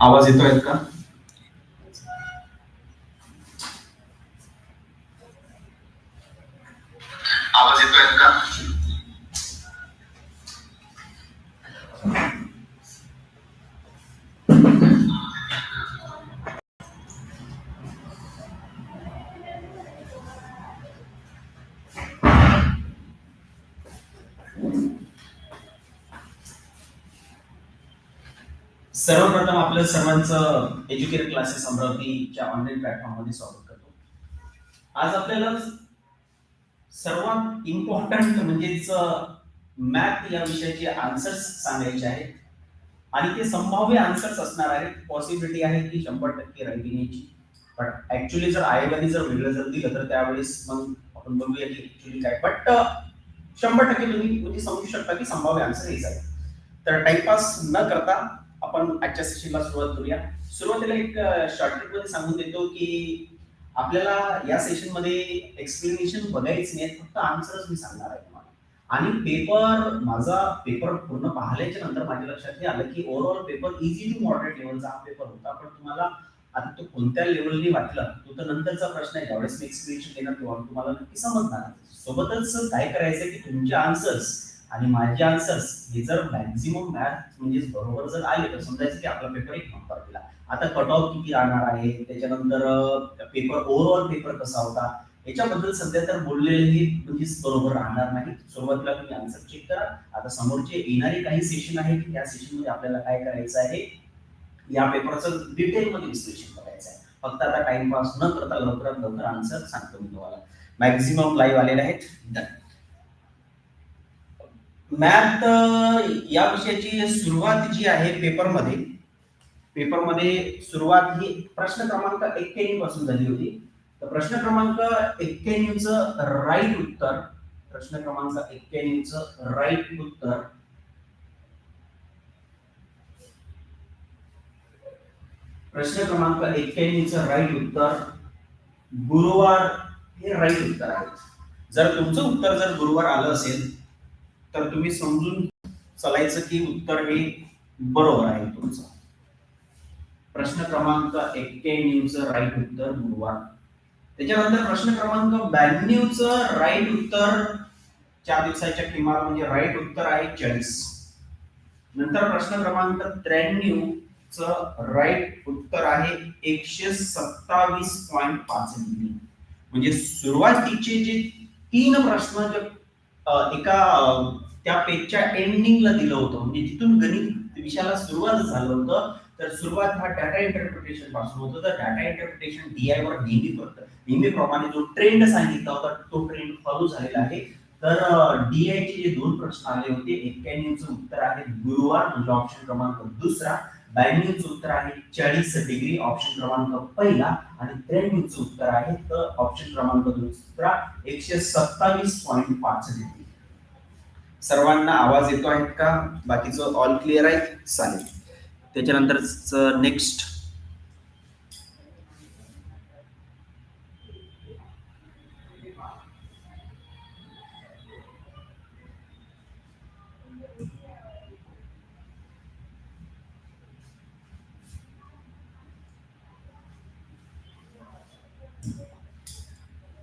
आवाज येतोय का? सर्वप्रथम आपलं सर्वांचं एज्युकेट क्लासेस अमरावतीच्या ऑनलाईन प्लॅटफॉर्ममध्ये स्वागत करतो. आज आपल्याला सर्वात इम्पॉर्टंट म्हणजेच मॅथ या विषयाचे आन्सर्स सांगायचे आहेत. आणि ते संभाव्य आन्सर्स असणार आहेत. पॉसिबिलिटी आहे की शंभर टक्के रायटिंग याची पण ऍक्च्युली जर आयोगाने जर वेगळं जर दिलं तर त्यावेळेस मग आपण बघूया की ऍक्च्युली काय. बट शंभर टक्के तुम्ही सांगू समजू शकता की संभाव्य आन्सर हेच आहे तर टाइमपास न करता आपण आजच्या सेशनला सुरुवात करूया. सुरुवातीला एक शॉर्टकटमध्ये सांगून देतो की आपल्याला या सेशनमध्ये एक्सप्लेनेशन बघायच नाही फक्त आन्सरच मी सांगणार आहे तुम्हाला. आणि पेपर माझा पेपर पूर्ण पाहिल्याच्या नंतर माझ्या लक्षात हे आलं की overall paper easy to moderate लेवलचा हा पेपर होता. पण तुम्हाला आता तो कोणत्या लेवलने वाटला तो तर नंतरचा प्रश्न आहे. ज्यावेळेस मी एक्सप्लेनेशन देणार तेव्हा तुम्हाला नक्की समजणार सोबतच काय करायचं की तुमचे आन्सर्स आणि माझे आन्सर्स हे जर मॅक्झिमम मॅथ म्हणजे बरोबर जर आले तर समजायचं की आपला पेपर एक नंबर दिला. आता कट ऑफ किती राहणार आहे? त्याच्यानंतर पेपर ओव्हरऑल पेपर कसा होता? याच्याबद्दल सध्या तर बोललेली म्हणजे बरोबर राहणार नाही. सुरुवातीला तुम्ही आन्सर चेक करा. आता समोरचे येणारे काही सेशन आहे की त्या सेशनमध्ये आपल्याला काय करायचं आहे? या पेपरचं डिटेल मध्ये विश्लेषण करायचं आहे. फक्त आता टाइमपास न करता लवकरात लवकर आन्सर सांगतो मी तुम्हाला. मॅक्झिमम लाईव्ह आलेले आहेत. मॅथ या विषयाची सुरुवात जी आहे पेपरमध्ये पेपरमध्ये सुरुवात ही प्रश्न क्रमांक एक्क्याण्णवपासून झाली होती. तर प्रश्न क्रमांक एक्क्याण्णवचं राईट उत्तर प्रश्न क्रमांक एक्क्याण्णवचं राईट उत्तर. प्रश्न क्रमांक एक्क्याण्णवचं राईट उत्तर गुरुवार हे राईट उत्तर आहे. जर तुमचं उत्तर जर गुरुवार आलं असेल तर तुम्ही समजून चालायचं की उत्तर हे बरोबर आहे तुमचं. प्रश्न क्रमांक एक्क्याण्णवचं राईट उत्तर गुरुवार त्याच्यानंतर प्रश्न क्रमांक ब्याण्णवचं राईट उत्तर चार दिवसाच्या किमान म्हणजे राईट उत्तर आहे चाळीस. नंतर प्रश्न क्रमांक त्र्याण्णव च राईट उत्तर आहे एकशे सत्तावीस पॉईंट पाच डिग्री म्हणजे सुरुवातीचे जे तीन प्रश्न जे एका त्या पेजच्या एंडिंगला दिलं होतं. म्हणजे जिथून गणित विषयाला सुरुवात झालं होतं तर सुरुवात हा डाटा इंटरप्रिटेशनपासून होतं तर डाटा इंटरप्रिटेशन डीआय वर नेहमी करतं नेहमीप्रमाणे जो ट्रेंड सांगितला होता तो ट्रेंड फॉलो झालेला आहे. तर डीआय चे जे दोन प्रश्न आले होते एक्क्याण्णवचं उत्तर आहे गुरुवार म्हणजे ऑप्शन क्रमांक दुसरा. ब्याण्णवचं उत्तर आहे चाळीस डिग्री ऑप्शन क्रमांक पहिला. आणि त्र्याण्णवचं उत्तर आहे तर ऑप्शन क्रमांक दुसरा. एकशे सत्तावीस पॉईंट पाच डिग्री सर्वांना आवाज येतो आहे का? बाकीचं ऑल क्लिअर आहे? चालेल. त्याच्यानंतर नेक्स्ट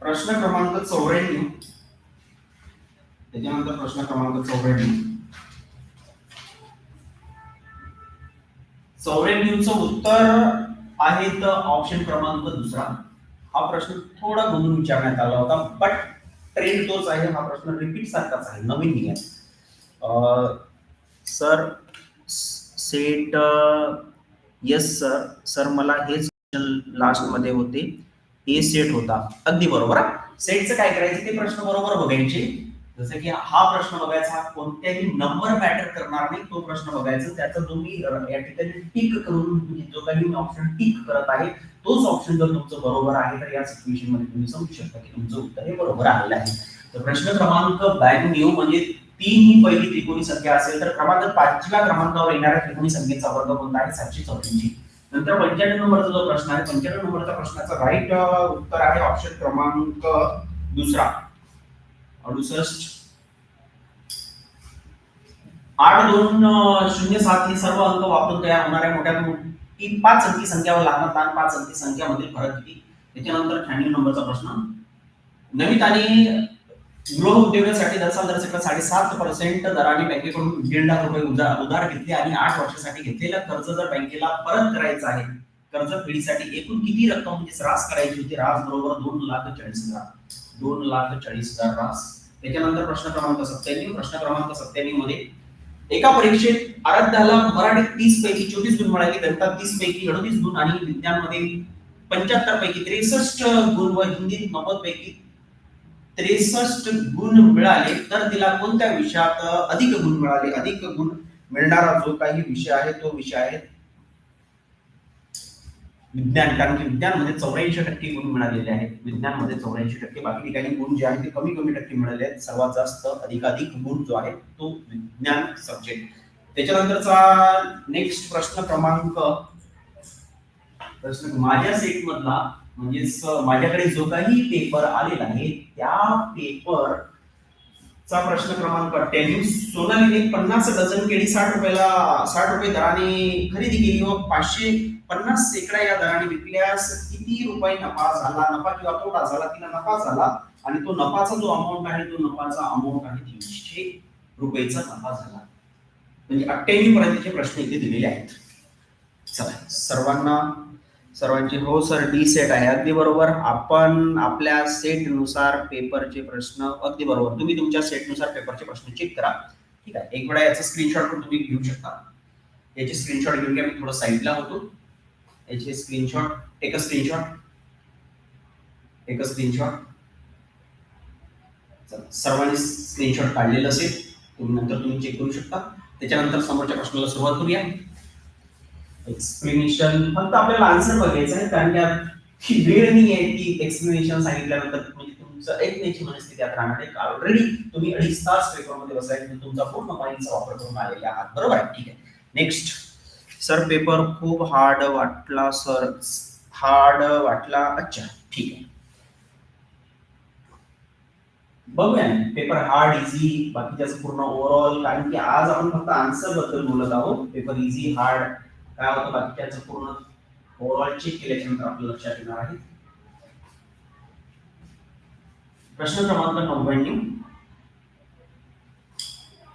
प्रश्न क्रमांक चौऱ्याण्णव. त्याच्यानंतर प्रश्न क्रमांक चौऱ्याण्णव. चौऱ्याण्णवचं उत्तर आहे तर ऑप्शन क्रमांक दुसरा. हा प्रश्न थोडा घुमून विचारण्यात आला होता बट ट्रेंड तोच आहे हा प्रश्न रिपीट सारखाच आहे नवीन नाही आहे sir set yes sir sir मला हेच लास्टमध्ये होते. ए सेट होता. अगदी बरोबर सेटचं काय करायचं ते प्रश्न बरोबर बघायचे. जसं की हा प्रश्न बघायचा हा कोणत्याही नंबर मॅटर करणार नाही तो प्रश्न बघायचा. त्याचा जो मी या ठिकाणी टिक करून जो काही ऑप्शन टिक करत आहे तोच ऑप्शन जर तुमचं बरोबर आहे तर या सिच्युएशनमध्ये तुम्ही समजू शकता की तुमचं उत्तर हे बरोबर आलेलं आहे. तर प्रश्न क्रमांक ब्याण्णव म्हणजे तीन ही पहिली त्रिकोणी संख्या असेल तर क्रमांक पाचव्या क्रमांकावर येणाऱ्या त्रिकोणी संख्येचा वर्ग कोणता आहे? सातशे चौऱ्याऐंशी. नंतर पंच्याण्णव नंबरचा जो प्रश्न आहे पंच्याण्णव नंबरच्या प्रश्नाचा राईट उत्तर आहे ऑप्शन क्रमांक दुसरा. अडुसष्ट. आठ दोन शून्य सात हे सर्व अंक वापरून तयार होणाऱ्या मोठ्या मोठी पाच अंकी संख्यावर लागणार. ताण पाच अंकी संख्यामधील फरक किती? त्याच्यानंतर शहाण्णव नंबरचा प्रश्न. नवीन आणि गृह उद्योगासाठी दरसाल साडेसात पर्सेंट दराने बँकेकडून दीड लाख रुपये उधार उधार घेतले आणि आठ वर्षासाठी घेतलेलं कर्ज जर बँकेला परत करायचं आहे कर्ज फेडीसाठी एकूण किती रक्कम म्हणजे रास करायची होती? रास बरोबर दोन लाख चाळीस हजार. दोन लाख चाळीस हजार रास. त्याच्यानंतर प्रश्न क्रमांक सत्त्याण्णव. प्रश्न क्रमांक सत्त्याण्णवमध्ये एका परीक्षेत आराध्याला मराठीत तीस पैकी चोवीस गुण मिळाले गणितात तीस पैकी अडतीस गुण आणि विज्ञानमध्ये पंच्याहत्तर पैकी त्रेसष्ट गुण व हिंदीत नव्वद पैकी त्रेसष्ट गुण मिळाले. तर तिला कोणत्या विषयात अधिक गुण मिळाले? अधिक गुण मिळणारा जो काही विषय आहे तो विषय आहे विज्ञान कारण की विज्ञानमध्ये म्हणजे चौऱ्याऐंशी टक्के गुण मिळालेले आहेत. विज्ञानमध्ये म्हणजे चौऱ्याऐंशी टक्के. बाकी ठिकाणी गुण जे आहेत ते कमी कमी टक्के मिळाले आहेत. सर्वात जास्त अधिकाधिक गुण जो आहे तो विज्ञान सब्जेक्ट त्याच्यानंतरचा नेक्स्ट प्रश्न क्रमांक प्रश्न माझ्या सेट मधला म्हणजेच माझ्याकडे जो काही पेपर आलेला आहे त्या पेपर चा प्रश्न क्रमांक अठ्ठ्याण्णव सोनालीने पन्नास डझन केळी साठ रुपयाला साठ रुपये दराने खरेदी केली व पाचशे पन्नास शेकडा या दराने विकल्यास किती रुपये नफा झाला? नफा किंवा तोटा झाला? तिला नफा झाला आणि तो नफाचा जो अमाऊंट आहे तो नफाचा अमाऊंट आहे तीनशे रुपयेचा नफा झाला. म्हणजे अठ्ठ्याण्णव पर्यंतचे प्रश्न इथे दिलेले आहेत. चला सर्वांना सर्वांची हो सर डी सेट आहे. अगदी बरोबर. आपण आपल्या सेटनुसार पेपरचे प्रश्न अगदी बरोबर. तुम्ही तुमच्या सेटनुसार पेपरचे प्रश्न चेक करा. ठीक आहे? एक वेळा याचा स्क्रीनशॉट पण तुम्ही घेऊ शकता. याचे स्क्रीनशॉट घेऊन घ्या. मी थोडं साईडला होतो. याचे स्क्रीनशॉट एक स्क्रीनशॉट एक स्क्रीनशॉट सर्वांनी स्क्रीनशॉट काढलेलं असेल तुम्ही नंतर तुम्ही चेक करू शकता. त्याच्यानंतर समोरच्या प्रश्नाला सुरुवात करूया. एक्सप्लेनेशन फक्त आपल्याला आन्सर बघायचं आहे कारण की ही वेळ नाही आहे की एक्सप्लेनेशन सांगितल्यानंतर म्हणजे तुमचं ऐकण्याची मनस्थिती आता राहणार आहे. ऑलरेडी तुम्ही अडीच तास पेपरमध्ये बसायला तुमचा पूर्ण माइंडचा वापर करून आलेला आहात. बरोबर? आहे ठीक आहे. नेक्स्ट सर पेपर खूप हार्ड वाटला सर. हार्ड वाटला. अच्छा ठीक आहे. बघूया. पेपर हार्ड इझी बाकीच्या पूर्ण ओव्हरऑल कारण की आज आपण फक्त आन्सरबद्दल बोलत आहोत. Paper easy hard. काय होतं? बाकीच्याचं पूर्ण ओव्हरऑल चेक केल्याच्यानंतर आपल्या लक्षात येणार आहे. प्रश्न क्रमांक नव्याण्णव.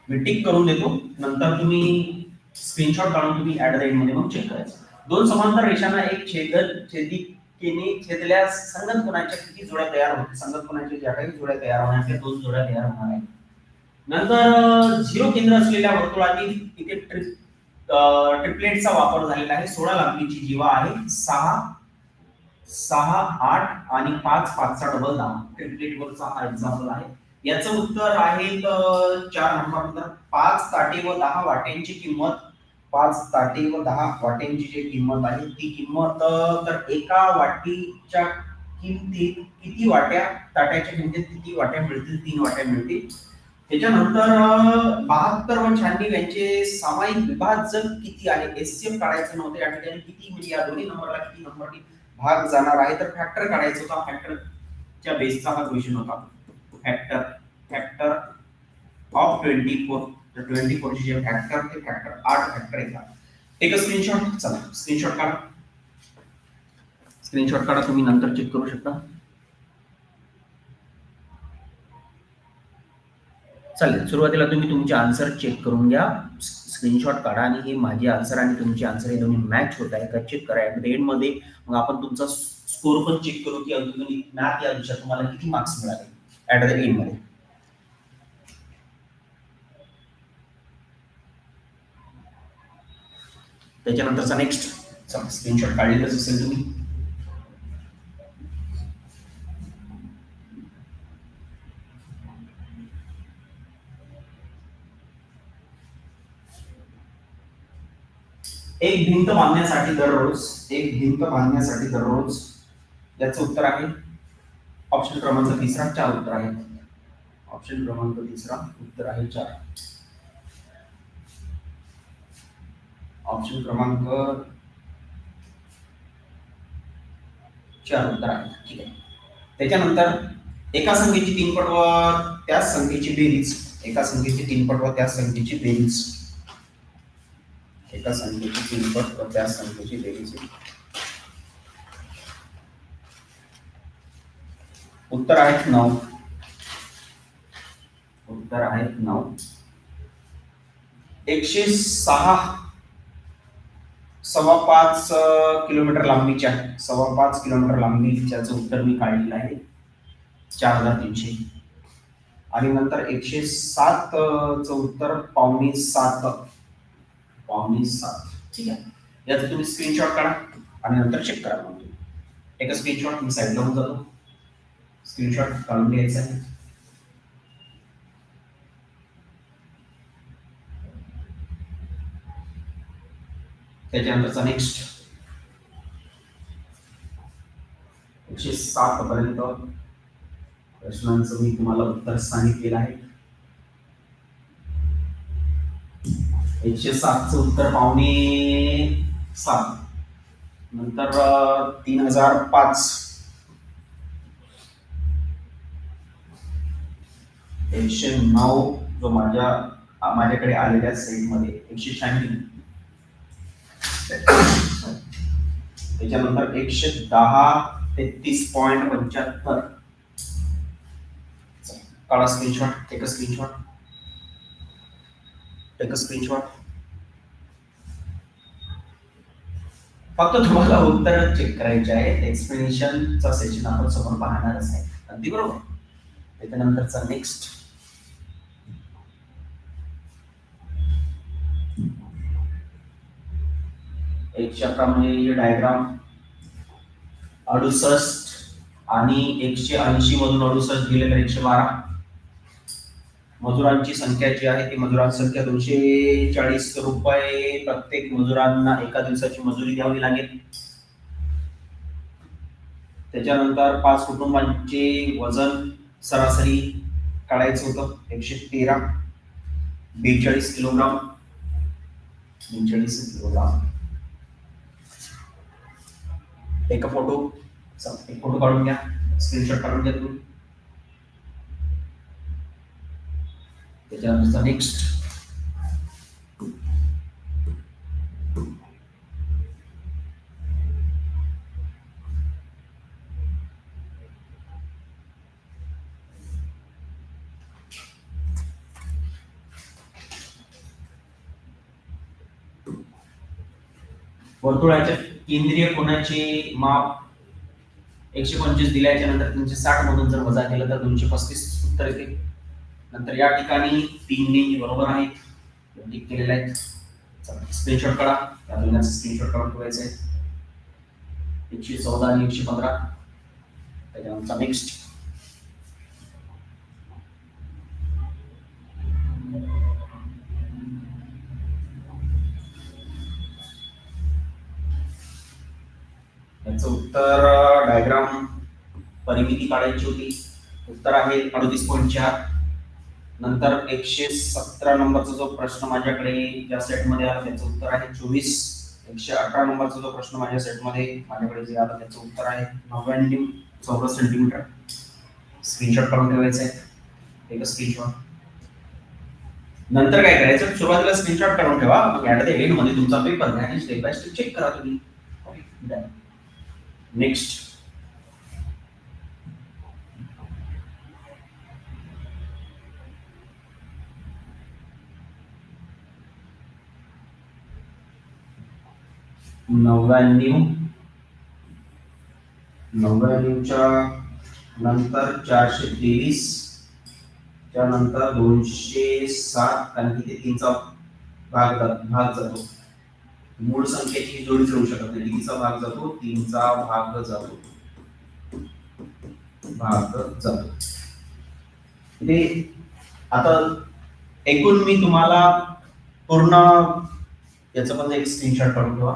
मी टिक करून देतो. नंतर तुम्ही स्क्रीनशॉट काढून तुम्ही ऍट द एंडमध्ये मग चेक करायचं. दोन समांतर रेषांना एक छेदन छेदिकेने छेदल्यास संगत कोणाच्या किती जोड्या तयार होतील? संगत कोणाच्या ज्या काही जोड्या तयार होणार त्या दोन जोड्या तयार होणार आहेत. नंतर झिरो केंद्र असलेल्या वर्तुळातील इथे ट्रिप ट्रिपलेटचा वापर झालेला आहे. सोळा लांबीची जीवा आहे. सहा सहा आठ आणि पाच पाचचा डबल दहा ट्रिपलेट वरचा एक्झाम्पल आहे. याचं उत्तर आहे तर चार नंबर पाच ताटे व दहा वाट्यांची किंमत. पाच ताटे व दहा वाट्यांची जी किंमत आहे ती किंमत तर एका वाटीच्या किमतीत किती वाट्या ताट्याच्या किमतीत किती वाट्या मिळतील तीन वाट्या मिळतील. त्याच्यानंतर बहात्तर व शहाण्णव यांचे सामायिक विभाजक किती आहे एससीएम काढायचं नव्हतं या ठिकाणी किती म्हणजे या दोन्ही नंबरला किती नंबर भाग जाणार आहे तर फॅक्टर काढायचा होता फॅक्टरच्या बेसचा हा क्वेश्चन होता. Factor factor of twenty four तर ट्वेंटी फोरचे जे फॅक्टर ते फॅक्टर आठ फॅक्टर येतात एक स्क्रीनशॉट चला स्क्रीनशॉट काढा. स्क्रीनशॉट काढा तुम्ही नंतर चेक करू शकता. चालेल सुरुवातीला तुम्ही तुमचे आन्सर चेक करून घ्या. स्क्रीनशॉट काढा आणि हे माझे आन्सर आणि तुमचे आन्सर हे दोन्ही मॅच होत आहे का चेक करा. ऍटमध्ये मग आपण तुमचा स्कोर पण चेक करू की अजून मॅथ या विषयात तुम्हाला किती मार्क्स मिळाले. ऍट द एंडमध्ये त्याच्यानंतरचा नेक्स्ट स्क्रीनशॉट काढलेलंच असेल तुम्ही. एक भिंत बांधण्यासाठी दररोज एक भिंत बांधण्यासाठी दररोज याचं उत्तर आहे. ऑप्शन क्रमांक तिसरा चार उत्तर आहे. ऑप्शन क्रमांक तिसरा उत्तर आहे चार. ऑप्शन क्रमांक चार उत्तर आहे. ठीक आहे. त्याच्यानंतर एका संख्येची तीनपट व त्याच संख्येची बेरीज. एका संख्येची तीनपट व त्याच संख्येची बेरीज. एका संख्येची तीनपट व त्या संख्येची बेरीज. उत्तर आहेत नऊ. उत्तर आहेत नऊ. एकशे सहा सव्वा पाच किलोमीटर लांबीच्या सव्वा पाच किलोमीटर लांबीच्याचं उत्तर मी काढलेलं आहे. चार हजार तीनशे. आणि नंतर एकशे सात च उत्तर पावणे सात. पावणे सात. ठीक आहे. याचं तुम्ही स्क्रीनशॉट काढा आणि नंतर चेक करा मग तुम्ही. एक स्क्रीनशॉट मी साईडला होऊन जातो. स्क्रीनशॉट काढून घ्यायचा आहे त्याच्यानंतरचा नेक्स्ट एकशे सात पर्यंत प्रश्नांचं मी तुम्हाला उत्तर सांगितलेलं आहे. एकशे सातचं उत्तर पावणे सात. नंतर तीन हजार पाच. एकशे नऊ जो माझ्या माझ्याकडे आलेल्या सेटमध्ये एकशे शहाण्णव. त्याच्यानंतर एकशे दहा तेहतीस पॉईंट पंच्याहत्तर. काढा screenshot take screenshot take screenshot फक्त तुम्हाला उत्तर चेक करायचे आहे एक्सप्लेनेशनचा सेशन आपण समोर पाहणारच आहे. अगदी बरोबर. त्याच्यानंतरचा नेक्स्ट एकशे अकरा म्हणजे डायग्राम अडुसष्ट आणि एकशे ऐंशी मधून अडुसष्ट गेले तर एकशे बारा. मजुरांची संख्या जी आहे ती मजुरांची संख्या दोनशे चाळीस रुपये प्रत्येक मजुरांना एका दिवसाची मजुरी द्यावी लागेल. त्याच्यानंतर पाच कुटुंबांचे वजन सरासरी काढायचं होतं एकशे तेरा. बेचाळीस किलोग्राम. बेचाळीस किलोग्राम. एक फोटो एक फोटो काढून घ्या स्क्रीनशॉट काढून घ्या तुम्ही. त्याच्यानंतर नेक्स्ट वर्तुळाच्या केंद्रीय कोणाचे माप एकशे पंचवीस दिल्याच्या नंतर तीनशे साठ मधून जर वजा केलं तर दोनशे पस्तीस उत्तर येते. नंतर या ठिकाणी तीन बरोबर आहेत. क्लिक केलेले आहेत. स्क्रीनशॉट करा त्या दोघांचा स्क्रीनशॉट काढून ठेवायचं. आहे एकशे चौदा आणि एकशे पंधरा. त्याच्यानंतर नेक्स्ट तर डायग्राम परिमिती काढायची होती. उत्तर आहे अडतीस पॉईंट चार. नंतर एकशे सतरा नंबरचा जो प्रश्न माझ्याकडे ज्या सेटमध्ये आला त्याचं उत्तर आहे चोवीस. एकशे अठरा नंबरचा जो प्रश्न माझ्या सेटमध्ये माझ्याकडे जे आला त्याचं उत्तर आहे नव्याण्णव चौरस सेंटीमीटर स्क्रीनशॉट करून ठेवायचं आहे एक स्क्रीनशॉट नंतर काय करायचं? सुरुवातीला स्क्रीनशॉट करून ठेवा. मग ऍट द एंडमध्ये तुमचा पेपर घ्या आणि स्टेप बाय स्टेप चेक करा तुम्ही. नेक्स्ट नव्याण्णव नव्याण्णवच्या नंतर चारशे तेवीस. त्यानंतर दोनशे सात. कारण की ते तीनचा भाग भाग जातो. मूळ संख्येची जोडीच होऊ शकत नाही. तीनचा भाग जातो तीनचा भाग जातो. भाग जातो. ते आता एकूण मी तुम्हाला पूर्ण याचं पण एक स्क्रीनशॉट काढून ठेवा.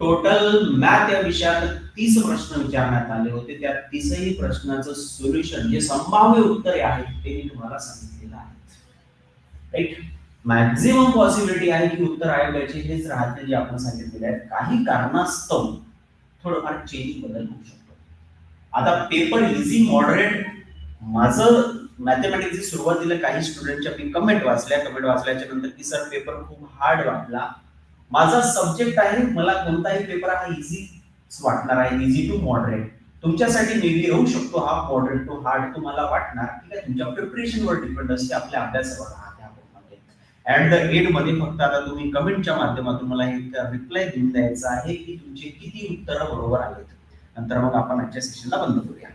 टोटल मॅथ या विषयात तीस प्रश्न विचारण्यात आले होते. त्या तीसही प्रश्नाचं सोल्युशन जे संभाव्य उत्तरे आहेत ते मी तुम्हाला सांगितलेलं आहे. राईट मॅक्झिमम पॉसिबिलिटी आहे की उत्तर आयोगाचे हेच राहते जे आपण सांगितलेले आहेत. काही कारणास्तव थोडंफार चेंज बदल होऊ शकतो. आता पेपर इझी मॉडरेट माझं मॅथमॅटिक्सची सुरुवातीला काही स्टुडंटच्या मी कमेंट वाचल्या. कमेंट वाचल्याच्या नंतर की सर पेपर खूप हार्ड वाटला. माझा सब्जेक्ट आहे मला कोणताही पेपर हा इझी वाटणार आहे. इझी टू मॉडरेट तुमच्यासाठी मेबी येऊ राहू शकतो हा मॉडरेट टू हार्ड तुम्हाला वाटणार. ठीक आहे? तुमच्या प्रिपरेशनवर डिपेंड असते. आपल्या अभ्यासावर राहणार ऍट द एंडमध्ये फक्त आता तुम्ही कमेंटच्या माध्यमातून मला हे रिप्लाय देऊन द्यायचं आहे की तुमचे किती उत्तर बरोबर आलेत. नंतर मग आपण आजच्या सेशनला बंद करूया.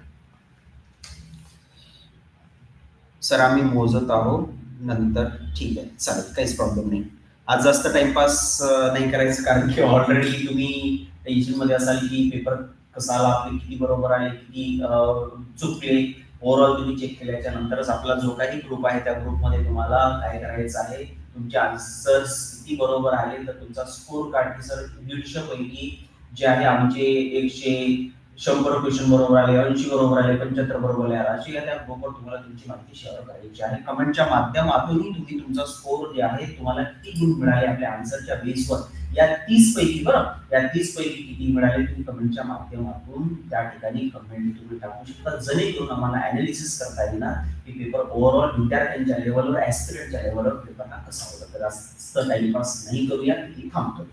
सर आम्ही मोजत आहोत. नंतर ठीक आहे. चालेल. काहीच प्रॉब्लेम नाही. आज जास्त टाइमपास नाही करायचं कारण की ऑलरेडी तुम्ही टेन्शनमध्ये असाल की पेपर कसा आला आपले किती बरोबर आले किती चुकले. ओव्हरऑल तुम्ही चेक केल्याच्या नंतरच आपला जो काही ग्रुप आहे त्या ग्रुपमध्ये तुम्हाला काय करायचं आहे तुमचे आन्सर्स किती बरोबर आले तर तुमचा स्कोर कार्ड सर दीडशे पैकी जे आहे आमचे एकशे शंभर क्वेश्चन बरोबर आले ऐंशी बरोबर आले पंच्याहत्तर बरोबर आले अशी या त्या ग्रुपवर तुम्हाला तुमची माहिती शेअर करायची आहे. कमेंटच्या माध्यमातूनही तुम्ही तुमचा स्कोर जे आहे तुम्हाला किती गुण मिळाले आपल्या आन्सरच्या बेसवर या तीस पैकी बरं या तीस पैकी किती मिळाले तुम्ही कमेंटच्या माध्यमातून? त्या ठिकाणी कमेंट तुम्ही टाकू शकता. जेणेकरून आम्हाला अनालिसिस करता येणार की पेपर ओव्हरऑल विद्यार्थ्यांच्या लेवलवर ऍस्पिरंटच्या लेवलवर पेपर हा कसा होता. तर जास्त टाइमपास नाही करूया किती थांबतो.